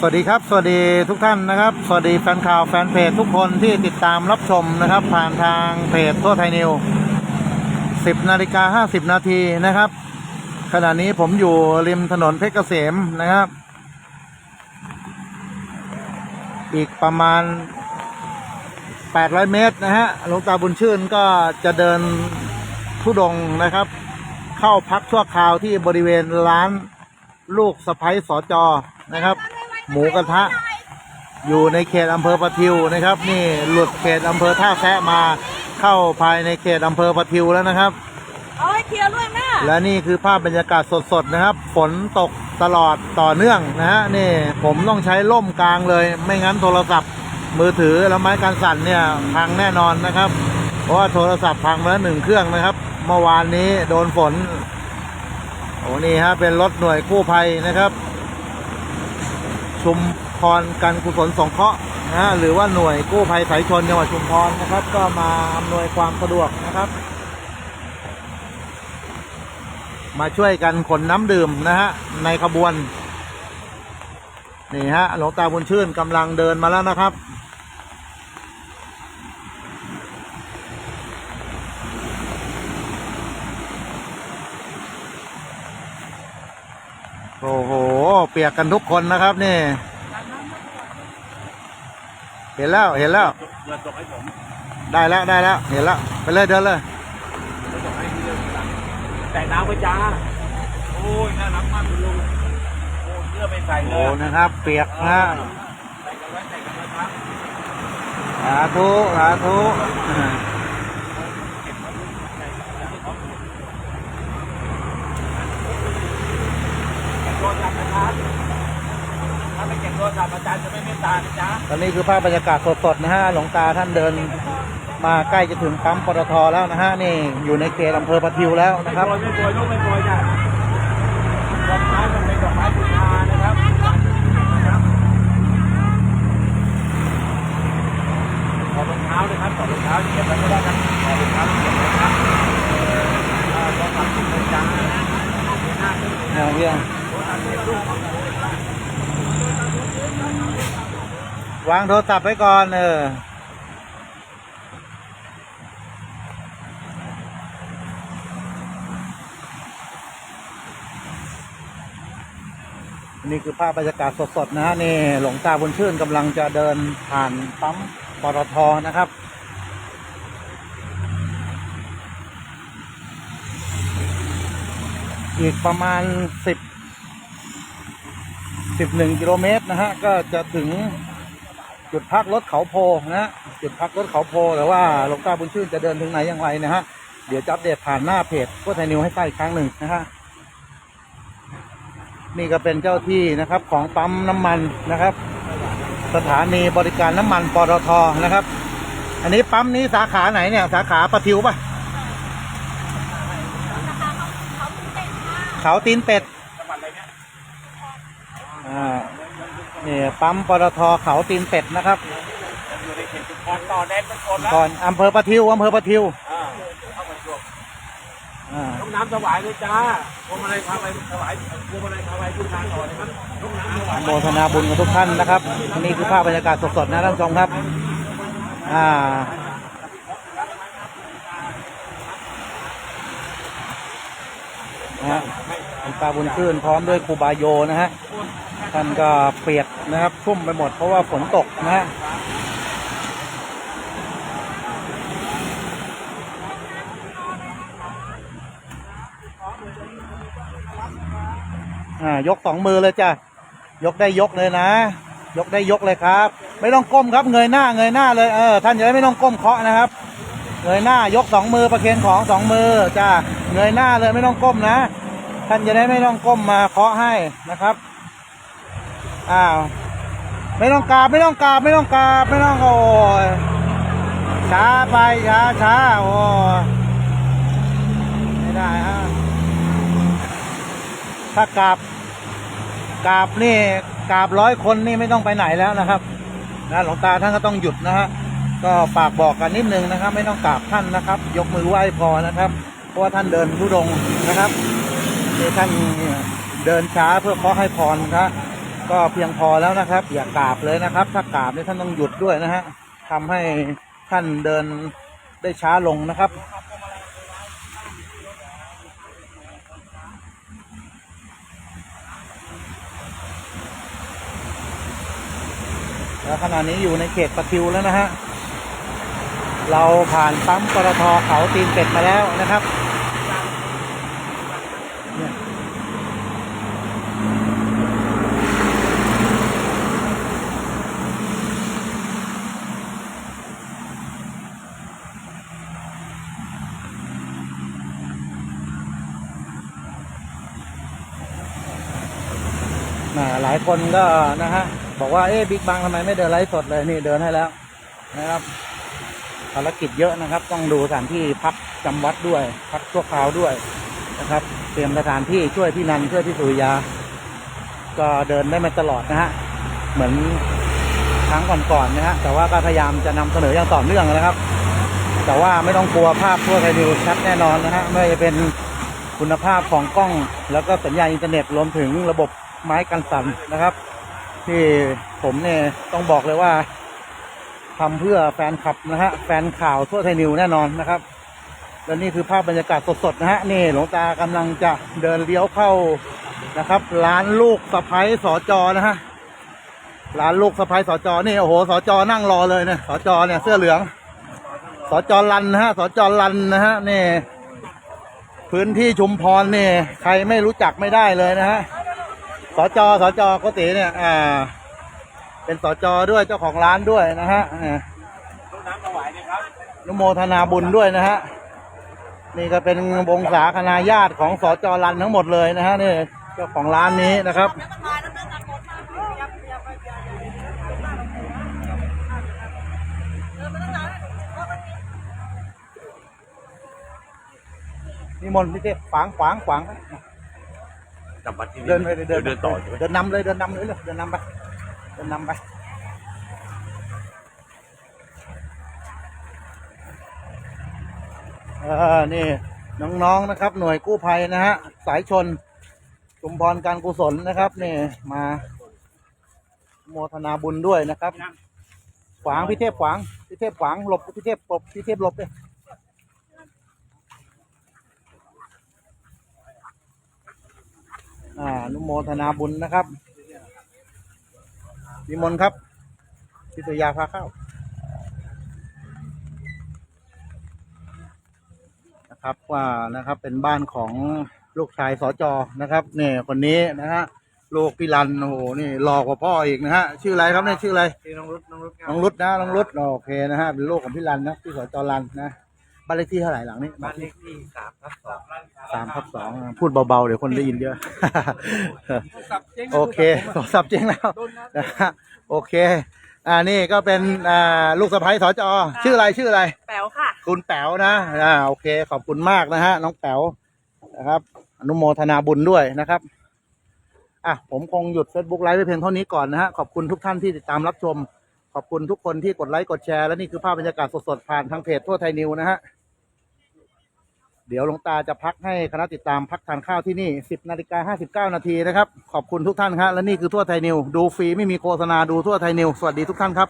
สวัสดีครับ สวัสดีทุกท่านนะครับ สวัสดีแฟนข่าวแฟนเพจทุกคนที่ติดตามรับชมนะครับ ผ่านทางเพจทั่วไทยนิว 10นาฬิกา50 นาทีนะครับ ขณะนี้ผมอยู่ริมถนนเพชรเกษมนะครับ อีกประมาณ 800 เมตรนะฮะหลวงตาบุญชื่นก็จะเดินทุดงนะครับ เข้าพักชั่วคราวที่บริเวณร้านลูกสะพ้ยสอจอนะครับ หมูกระทะ อยู่ในเขตอำเภอประทิวนะครับ นี่หลุดเขตอำเภอท่าแซะมาเข้าภายในเขตอำเภอประทิวแล้วนะครับเอาให้เคลียร์ด้วยแม่และนี่คือภาพบรรยากาศสดๆนะครับ ฝนตกตลอดต่อเนื่องนะฮะนี่ผมต้องใช้ล่มกลางเลย ไม่งั้นโทรศัพท์มือถือและไม้กันสั่นเนี่ยพังแน่นอนนะครับ เพราะว่าโทรศัพท์พังมาแล้วหนึ่งเครื่องนะครับ เมื่อวานนี้โดนฝนโอ้นี่ฮะเป็นรถหน่วยกู้ภัยนะครับ ชุมพรการกุศลสงเคราะห์นะฮะหรือว่าหน่วยกู้ภัยสายชนจังหวัดชุมพรนะครับ ก็มาอำนวยความสะดวกนะครับ มาช่วยกันขนน้ำดื่มนะฮะในขบวน นี่ฮะหลวงตาบุญชื่นกำลังเดินมาแล้วนะครับ โอ้โห เปียกกันทุกคนนะครับนี่ เห็นแล้วเห็นแล้ว เรือตกให้ผมได้แล้วได้แล้ว เห็นแล้วไปเลยเดินเลย เรือตกให้ที่เรือตังแต่น้ำไปจ้า โอ้ยน่ารักมากคุณลุงโอ้ยเรือไปใส่เลโอ้ยนะครับ เปียกนะฮะใส่กันไว้ใส่กันไว้ครับ สาธุสาธุ เก็บโทรศัพท์นะครับถ้าไม่เก็บโทรศัพท์อาจารย์จะไม่เม ตตานะจ๊ะตอนนี้คือภาพบรรยากาศสดๆนะฮะหลวงตาท่านเดินมาใกล้จะถึงปั๊มปตทแล้วนะฮะนี่อยู่ในเขตอำเภอประทิวแล้วไม่นะครับโปรยไม่โปรยลูกไม่โปรยจ้ะดอกไม้มันเป็นดอกไม้บูชานะครับนะครับถอดรองเท้าเลยครับถอดรองเท้าเก็บไว้ไม่ได้ครับถอดรองเท้าเก็บไว้ครับอ่าโทรศัพท์ติดเลยจ้าหน้าขึ้นเนี่ยเรื่อง วางโทรศัพท์ไว้ก่อนเออนี่คือภาพบรรยากาศสดๆนะฮะนี่หลวงตาบุญชื่นกำลังจะเดินผ่านปั๊มปตทนะครับ อีกประมาณสิบสิบหนึ่งกิโลเมตรนะฮะก็จะถึง จุดพักรถเขาโพนะฮะจุดพักรถเขาโพแต่ว่าหลวงตาบุญชื่นจะเดินถึงไหนอย่างไรนะฮะเดี๋ยวจะอัปเดตผ่านหน้าเพจก็ไทยนิวให้ใต้อีกครั้งหนึ่งนะฮะนี่ก็เป็นเจ้าที่นะครับของปั๊มน้ำมันนะครับ สถานีบริการน้ำมันปตทนะครับ อันนี้ปั๊มนี้สาขาไหนเนี่ย สาขาประทิวปะเขาตีนเป็ด จังหวัดอะไรเนี่ย อ่า นี่ปั๊มปตทเขาตีนเป็ดนะครับอยู่ในเขตชุมพรต่อแดนเป็นคนแล้วก่อนอำเภอประทิวอำเภอประทิวอ่าเข้ามาช่วงอ่าน้องน้ำถวายเลยจ้าพวงมาลัยพาไปถวายพวงมาลัยพาไปบูชาต่อเลยครับน้องน้ำถวายโมทนาบุญกับทุกท่านนะครับนี่คือภาพบรรยากาศสดๆนะท่านผู้ชมครับอ่านะฮะหลวงตาบุญชื่นพร้อมด้วยครูบาโยนะฮะ ท่านก็เปียกนะครับชุ่มไปหมดเพราะว่าฝนตกนะฮะอ่ายกสองมือเลยจ้ะ ยกได้ยกเลยนะ ยกได้ยกเลยครับ ไม่ต้องก้มครับเงยหน้าเงยหน้าเลยเออท่านจะได้ไม่ต้องก้มเคาะนะครับ เงยหน้ายกสองมือประเคนของสองมือจ้าเงยหน้าเลยไม่ต้องก้มนะ ท่านจะได้ไม่ต้องก้มมาเคาะให้นะครับ อ้าวไม่ต้องกราบไม่ต้องกราบไม่ต้องกราบไม่ต้องโอ้ยช้าไปช้าช้าโอ้ไม่ได้ฮะถ้ากราบกราบนี่กราบร้อยคนนี่ไม่ต้องไปไหนแล้วนะครับนะหลวงตาท่านก็ต้องหยุดนะฮะก็ฝากบอกกันนิดนึงนะครับ ไม่ต้องกราบท่านนะครับ ยกมือไหว้พอนะครับเพราะว่าท่านเดินทุดงนะครับนี่ท่านเดินช้าเพื่อขอให้พรนะครับ ก็เพียงพอแล้วนะครับ อย่ากราบเลยนะครับ ถ้ากราบเนี่ยท่านต้องหยุดด้วยนะฮะทำให้ท่านเดินได้ช้าลงนะครับแล้วขณะนี้อยู่ในเขตปะทิวแล้วนะฮะ เราผ่านปั๊มปตทเขาตีนเป็ดมาแล้วนะครับ หลายคนก็นะฮะบอกว่าเอ๊ะบิ๊กบังทำไมไม่เดินไลฟ์สดเลยนี่เดินให้แล้วนะครับภารกิจเยอะนะครับ ต้องดูสถานที่พักจำวัดด้วย พักชั่วคราวด้วยนะครับ เตรียมสถานที่ช่วยพี่นันช่วยพี่สุริยา ก็เดินได้มาตลอดนะฮะเหมือนครั้งก่อนๆนะฮะแต่ว่าก็พยายามจะนำเสนออย่างต่อเนื่องนะครับ แต่ว่าไม่ต้องกลัวภาพทั่วไทยนิวชัดแน่นอนนะฮะไม่ว่าจะเป็นคุณภาพของกล้อง แล้วก็สัญญาณอินเทอร์เน็ตรวมถึงระบบ ไม้กันสั่นนะครับ ที่ผมเนี่ยต้องบอกเลยว่าทำเพื่อแฟนคลับนะฮะแฟนข่าวทั่วไทยนิวแน่นอนนะครับและนี่คือภาพบรรยากาศสดๆนะฮะนี่หลวงตากำลังจะเดินเลี้ยวเข้านะครับ ร้านลูกสะพ้ยสอจอนะฮะร้านลูกสะพ้ยสอจอนี่โอ้โหสอจอนั่งรอเลยเนี่ยสอจอเนี่ยเสื้อเหลืองสอจอรันนะฮะสอจอรันนะฮะนี่พื้นที่ชุมพรนี่ใครไม่รู้จักไม่ได้เลยนะฮะ สอจอสอจอโกติเนี่ยอ่า เป็นสจด้วยเจ้าของร้านด้วยนะฮะอ่าต้นน้ำถวายเลยครับนุโมทนาบุญด้วยนะฮะนี่ก็เป็นวงศาคณาญาติของสจรันทั้งหมดเลยนะฮะนี่เจ้าของร้านนี้นะครับแล้วมันมาแล้วเดินตามผมมาอย่าอย่าไปอย่าอย่าเดินมาตั้งนานแล้วเพราะมันมีนิมนต์พี่เต้ขวางขวางขวาง จำวัดที่นี่เดินไปเดินเดินต่อใช่ไหมเดินนำเลยเดินนำเลยเลยเดินนำไปเดินนำไปเออนี่น้องๆนะครับ หน่วยกู้ภัยนะฮะสายชนชุมพรการกุศลนะครับนี่มาโมทนาบุญด้วยนะครับขวางพี่เทพขวางพี่เทพขวางหลบพี่เทพหลบพี่เทพหลบเลยอ่าอ นุโมทนาบุญนะครับนิมนต์ครับพิทยาพาเข้านะครับว่านะครับเป็นบ้านของลูกชายสจนะครับเนี่ยคนนี้นะฮะลูกพี่รันโอ้โหนี่หลอกกว่าพ่ออีกนะฮะชื่ออะไรครับเนี่ยชื่ออะไรที่น้องรุดน้องรุดน้องรุดนะน้องรุดโอเคนะฮะเป็นลูกของพี่รันนะพี่สจรันนะ บ้านเลขที่เท่าไหร่หลังนี้บ้านเลขที่สามทับสองสามทับสองพูดเบาๆเดี๋ยวคนได้ยินเยอะ โอเคโทรศัพท์เจ๊งแล้วนะฮะโอเค อ่านี่ก็เป็นอ่าลูกสะใภ้สจชื่ออะไรชื่ออะไร แป๋วค่ะ คุณแป๋วนะอ่าโอเค ขอบคุณมากนะฮะ น้องแป๋วนะครับ อนุโมทนาบุญด้วยนะครับอะผมคงหยุด Facebook ไลฟ์ไว้เพียงเท่านี้ก่อนนะฮะ ขอบคุณทุกท่านที่ติดตามรับชม ขอบคุณทุกคนที่กดไลค์กดแชร์ และนี่คือภาพบรรยากาศสดๆ ผ่านทางเพจทั่วไทยนิวนะฮะ เดี๋ยวหลวงตาจะพักให้คณะติดตามพักทานข้าวที่นี่ 10นาฬิกา59 นาทีนะครับ ขอบคุณทุกท่านครับและนี่คือทั่วไทยนิว ดูฟรีไม่มีโฆษณาดูทั่วไทยนิว สวัสดีทุกท่านครับ